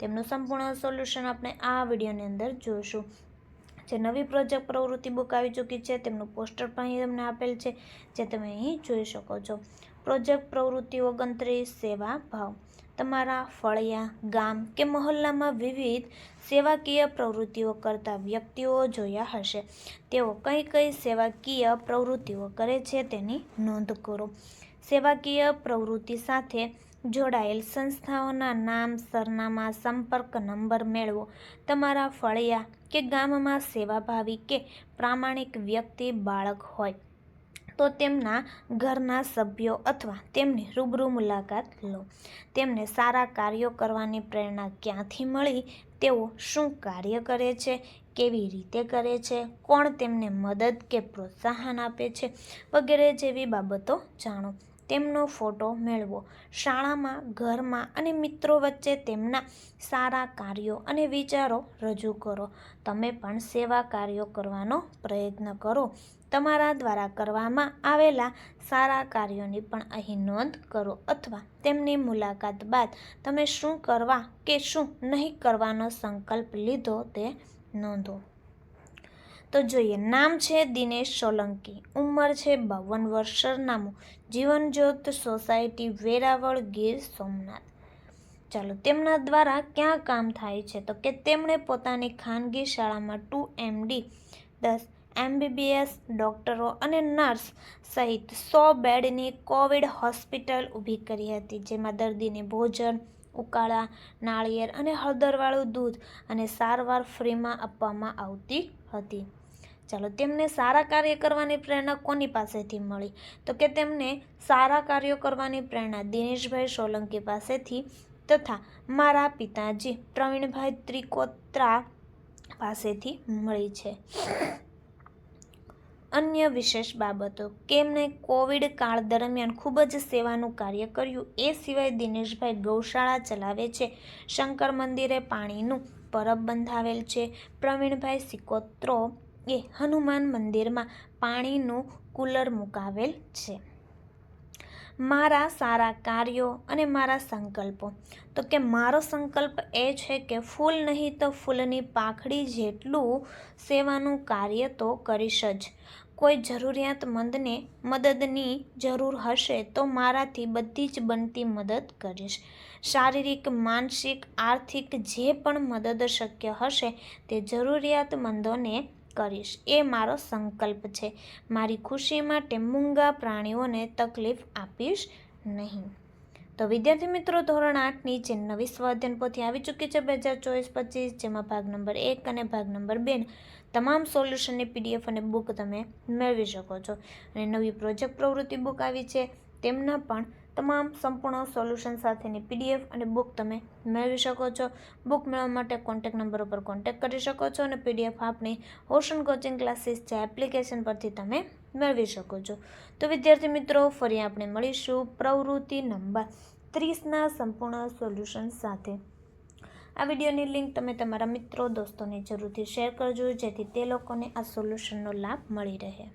તેમનું સંપૂર્ણ સોલ્યુશન આપણે આ વિડીયોની અંદર જોઈશું. જે નવી પ્રોજેક્ટ પ્રવૃત્તિ બુક આવી ચૂકી છે, તેમનું પોસ્ટર પણ અહીં તમને આપેલ છે, જે તમે અહીં જોઈ શકો છો. પ્રોજેક્ટ પ્રવૃત્તિ ઓગણત્રીસ, સેવા ભાવ. તમારા ફળિયા, ગામ કે મહોલ્લામાં વિવિધ સેવાકીય પ્રવૃત્તિઓ કરતા વ્યક્તિઓ જોયા હશે. તેઓ કઈ કઈ સેવાકીય પ્રવૃત્તિઓ કરે છે તેની નોંધ કરો. સેવાકીય પ્રવૃત્તિ સાથે જોડાયેલ સંસ્થાઓના નામ, સરનામા, સંપર્ક નંબર મેળવો. તમારા ફળિયા કે ગામમાં સેવાભાવી કે પ્રામાણિક વ્યક્તિ, બાળક હોય, તો તેમના ઘરના સભ્યો અથવા તેમની રૂબરૂ મુલાકાત લો. તેમને સારા કાર્યો કરવાની પ્રેરણા ક્યાંથી મળી? તેઓ શું કાર્ય કરે છે? કેવી રીતે કરે છે? કોણ તેમને મદદ કે પ્રોત્સાહન આપે છે? વગેરે જેવી બાબતો જાણો. તેમનો ફોટો મેળવો. શાળામાં, ઘરમાં અને મિત્રો વચ્ચે તેમના સારા કાર્યો અને વિચારો રજૂ કરો. તમે પણ સેવા કાર્યો કરવાનો પ્રયત્ન કરો. તમારા દ્વારા કરવામાં આવેલા સારા કાર્યોની પણ અહીં નોંધ કરો અથવા તેમની મુલાકાત બાદ તમે શું કરવા કે શું નહીં કરવાનો સંકલ્પ લીધો તે નોંધો. તો જોઈએ, નામ છે દિનેશ સોલંકી. ઉંમર છે બાવન વર્ષ. સરનામું, જીવનજ્યોત સોસાયટી, વેરાવળ, ગીર સોમનાથ. ચાલો, તેમના દ્વારા ક્યાં કામ થાય છે? તો કે તેમણે પોતાની ખાનગી શાળામાં ટુ એમડી દસ એમબીબીએસ ડૉક્ટરો અને નર્સ સહિત સો બેડની કોવિડ હોસ્પિટલ ઊભી કરી હતી, જેમાં દર્દીને ભોજન, ઉકાળા, નાળિયેર અને હળદરવાળું દૂધ અને સારવાર ફ્રીમાં આપવામાં આવતી હતી. ચાલો તેમને સારા કાર્ય કરવાની પ્રેરણા કોની પાસેથી મળી? તો કે તેમને સારા કાર્યો કરવાની પ્રેરણા દિનેશભાઈ સોલંકી પાસેથી તથા મારા પિતાજી પ્રવીણભાઈ ત્રિકોત્રા પાસેથી મળી છે. અન્ય વિશેષ બાબતો. કેમને કોવિડ કાળ દરમિયાન ખૂબ જ સેવાનું કાર્ય કર્યું, એ સિવાય દિનેશભાઈ ગૌશાળા ચલાવે છે, શંકર મંદિરે પાણીનું પરબ બંધાવેલ છે, પ્રવીણભાઈ સિકોત્રો એ હનુમાન મંદિરમાં પાણીનું કુલર મુકાવેલ છે. મારા સારા કાર્યો અને મારા સંકલ્પો. તો કે મારો સંકલ્પ એ છે કે ફૂલ નહીં તો ફૂલની પાખડી જેટલું સેવાનું કાર્ય તો કરીશ જ. કોઈ જરૂરિયાતમંદને મદદની જરૂર હશે તો મારાથી બધી જ બનતી મદદ કરીશ. શારીરિક, માનસિક, આર્થિક જે પણ મદદ શક્ય હશે તે જરૂરિયાતમંદોને કરીશ. એ મારો સંકલ્પ છે. મારી ખુશી માટે મૂંગા પ્રાણીઓને તકલીફ આપીશ નહીં. તો વિદ્યાર્થી મિત્રો, ધોરણ આઠની જે નવી સ્વાધ્યન પોથી આવી ચૂકી છે બે હજાર ચોવીસ પચીસ જેમાં ભાગ નંબર એક અને ભાગ નંબર બે તમામ સોલ્યુશનની પીડીએફ અને બુક તમે મેળવી શકો છો. અને નવી પ્રોજેક્ટ પ્રવૃત્તિ બુક આવી છે. તેમના પણ તમામ સંપૂર્ણ સોલ્યુશન સાથેની પીડીએફ અને બુક તમે મેળવી શકો છો. બુક મેળવવા માટે કોન્ટેક નંબર ઉપર કોન્ટેક કરી શકો છો અને પીડીએફ આપણી ઓશન કોચિંગ ક્લાસીસ જે એપ્લિકેશન પરથી તમે મેળવી શકો છો. તો વિદ્યાર્થી મિત્રો, ફરી આપણે મળીશું પ્રવૃત્તિ નંબર ત્રીસના સંપૂર્ણ સોલ્યુશન સાથે. આ વિડીયોની લિંક તમે તમારા મિત્રો, દોસ્તોને જરૂરથી શેર કરજો, જેથી તે લોકોને આ સોલ્યુશનનો લાભ મળી રહે.